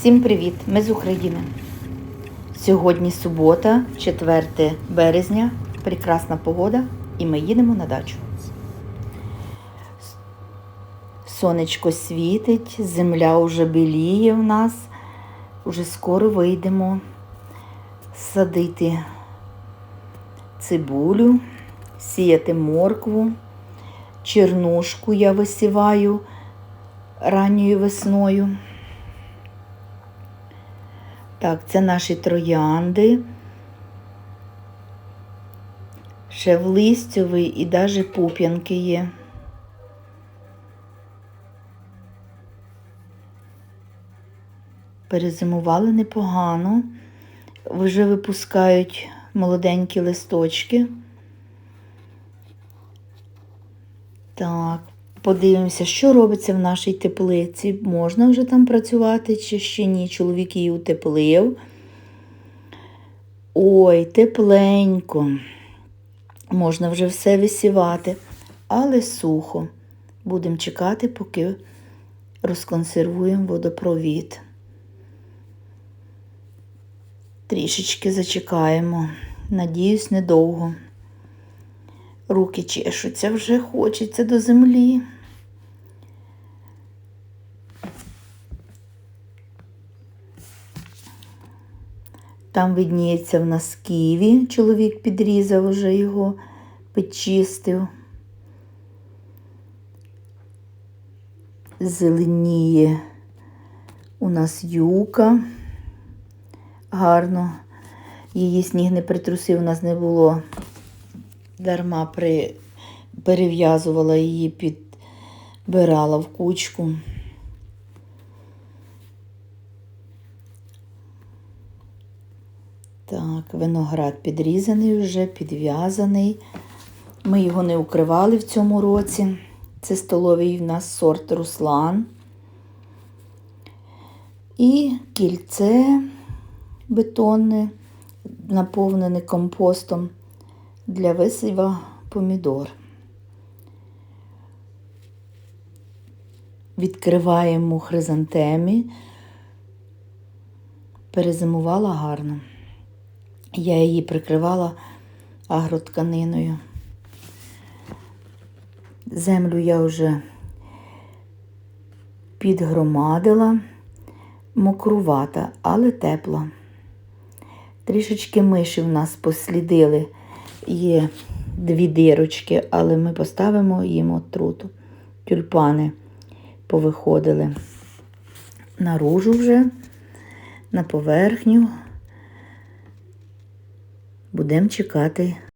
Всім привіт! Ми з України. Сьогодні субота, 4 березня, прекрасна погода, і ми їдемо на дачу. Сонечко світить, земля вже біліє в нас. Уже скоро вийдемо садити цибулю, сіяти моркву, чернушку я висіваю ранньою весною. Так, це наші троянди. Ще в листьовий і навіть пуп'янки є. Перезимували непогано. Вже випускають молоденькі листочки. Так, подивимося, що робиться в нашій теплиці. Можна вже там працювати чи ще ні. Чоловік її утеплив. Ой, тепленько. Можна вже все висівати, але сухо. Будемо чекати, поки розконсервуємо водопровід. Трішечки зачекаємо. Надіюсь, недовго. Руки чешуться, вже хочеться до землі. Там видніється в нас ківі, чоловік підрізав уже його, підчистив. Зеленіє у нас юка. Гарно. Її сніг не притрусив, у нас не було дарма при... перев'язувала її, підбирала в кучку. Так, виноград підрізаний вже, підв'язаний. Ми його не укривали в цьому році. Це столовий в нас сорт Руслан. І кільце бетонне, наповнене компостом для висива помідор. Відкриваємо хризантемі. Перезимувала гарно. Я її прикривала агротканиною. Землю я вже підгромадила, мокрувата, але тепла. Трішечки миші в нас послідили. Є дві дирочки, але ми поставимо їм отруту. Тюльпани повиходили наружу вже, на поверхню. Будемо чекати